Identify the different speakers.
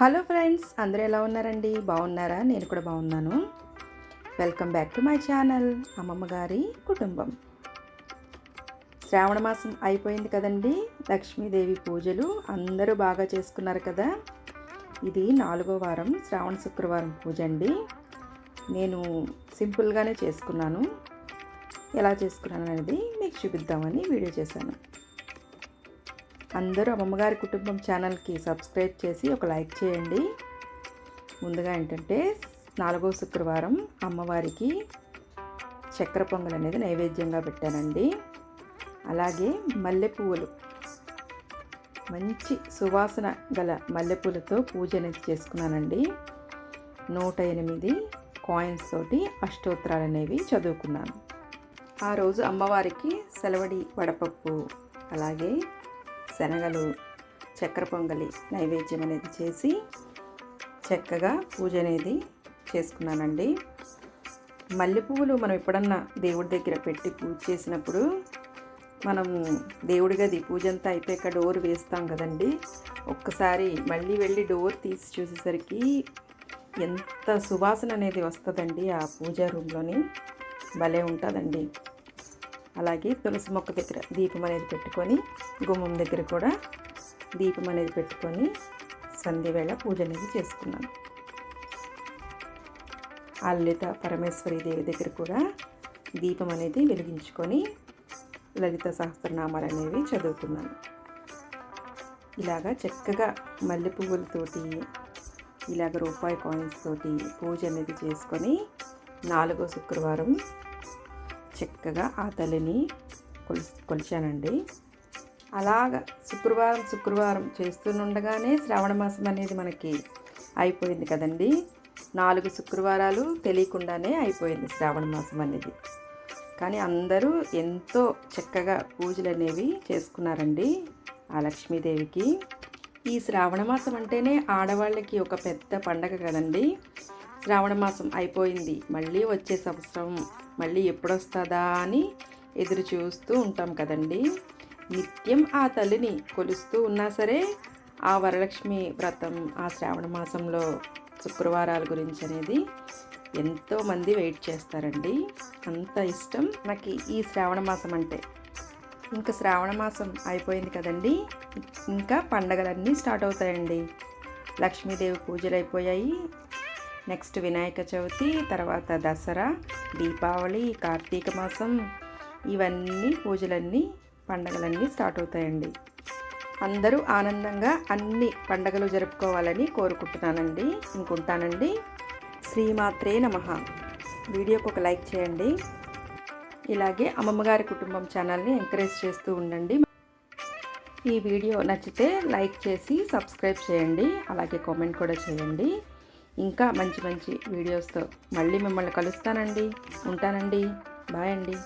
Speaker 1: Hello friends అందరూ ఎలా ఉన్నారండి? బాగున్నారా? నేను కూడా బాగున్నాను. Welcome back to my channel అమ్మమ్మ గారి కుటుంబం. శ్రావణ మాసం అయిపోయింది కదండి. లక్ష్మీదేవి పూజలు అందరూ బాగా చేసుకున్నారు కదా. ఇది నాలుగో వారం శ్రావణ శుక్రవారం పూజ అండి. నేను సింపుల్గానే చేసుకున్నాను. ఎలా చేసుకున్నాను అనేది మీకు చూపిద్దామని వీడియో చేశాను. అందరూ అమ్మమ్మగారి కుటుంబం ఛానల్కి సబ్స్క్రైబ్ చేసి ఒక లైక్ చేయండి. ముందుగా ఏంటంటే నాలుగో శుక్రవారం అమ్మవారికి చక్కెర పొంగల్ అనేది నైవేద్యంగా పెట్టానండి. అలాగే మల్లెపువ్వులు మంచి సువాసన గల మల్లెపూలతో పూజ అనేది చేసుకున్నానండి. నూట ఎనిమిది కాయిన్స్ తోటి అష్టోత్తరాలు అనేవి చదువుకున్నాను. ఆ రోజు అమ్మవారికి సెలవడి వడపప్పు అలాగే శనగలు చక్కెర పొంగలి నైవేద్యం అనేది చేసి చక్కగా పూజ అనేది చేసుకున్నానండి. మల్లె పువ్వులు మనం ఎప్పుడన్నా దేవుడి దగ్గర పెట్టి పూజ చేసినప్పుడు మనము దేవుడి గది పూజ అంతా అయిపోయాక డోర్ వేస్తాం కదండి. ఒక్కసారి మళ్ళీ వెళ్ళి డోర్ తీసి చూసేసరికి ఎంత సువాసన అనేది వస్తుందండి ఆ పూజా రూమ్లోని. భలే ఉంటుందండి. అలాగే తులసి మొక్క దగ్గర దీపం అనేది పెట్టుకొని గుమ్మం దగ్గర కూడా దీపం అనేది పెట్టుకొని సంధ్యవేళ పూజ అనేది చేసుకున్నాను ఆ లలిత పరమేశ్వరి దేవి దగ్గర కూడా దీపం అనేది వెలిగించుకొని లలిత సహస్రనామాలు అనేవి చదువుతున్నాను ఇలాగా చక్కగా మల్లె పువ్వులతోటి ఇలాగ రూపాయి కాయిన్స్ తోటి పూజ అనేది చేసుకొని నాలుగో శుక్రవారం చక్కగా ఆ తల్లిని కొలి కొలిచానండి. అలాగ శుక్రవారం శుక్రవారం చేస్తుండగానే శ్రావణ మాసం అనేది మనకి అయిపోయింది కదండి. నాలుగు శుక్రవారాలు తెలియకుండానే అయిపోయింది శ్రావణ మాసం అనేది. కానీ అందరూ ఎంతో చక్కగా పూజలు అనేవి చేసుకున్నారండి ఆ లక్ష్మీదేవికి. ఈ శ్రావణ మాసం అంటేనే ఆడవాళ్ళకి ఒక పెద్ద పండగ కదండి. శ్రావణ మాసం అయిపోయింది. మళ్ళీ వచ్చే సంవత్సరం మళ్ళీ ఎప్పుడొస్తుందా అని ఎదురు చూస్తూ ఉంటాం కదండి. నిత్యం ఆ తల్లిని కొలుస్తూ ఉన్నా సరే ఆ వరలక్ష్మి వ్రతం ఆ శ్రావణ మాసంలో శుక్రవారాల గురించి అనేది ఎంతోమంది వెయిట్ చేస్తారండి. అంత ఇష్టం. నాకు ఈ శ్రావణ మాసం అంటే ఇంకా శ్రావణ మాసం అయిపోయింది కదండి. ఇంకా పండగలన్నీ స్టార్ట్ అవుతాయండి. లక్ష్మీదేవి పూజలు అయిపోయాయి. నెక్స్ట్ వినాయక చవితి తర్వాత దసరా దీపావళి కార్తీక మాసం. ఇవన్నీ పూజలన్నీ పండగలన్నీ స్టార్ట్ అవుతాయండి. అందరూ ఆనందంగా అన్ని పండగలు జరుపుకోవాలని కోరుకుంటున్నానండి. ఇంకుంటానండి. శ్రీమాత్రే నమ. వీడియోకి ఒక లైక్ చేయండి. ఇలాగే అమ్మమ్మగారి కుటుంబం ఛానల్ని ఎంకరేజ్ చేస్తూ ఉండండి. ఈ వీడియో నచ్చితే లైక్ చేసి సబ్స్క్రైబ్ చేయండి. అలాగే కామెంట్ కూడా చేయండి. ఇంకా మంచి మంచి వీడియోస్తో మళ్ళీ మిమ్మల్ని కలుస్తానండి. ఉంటానండి. బాయ్ అండి.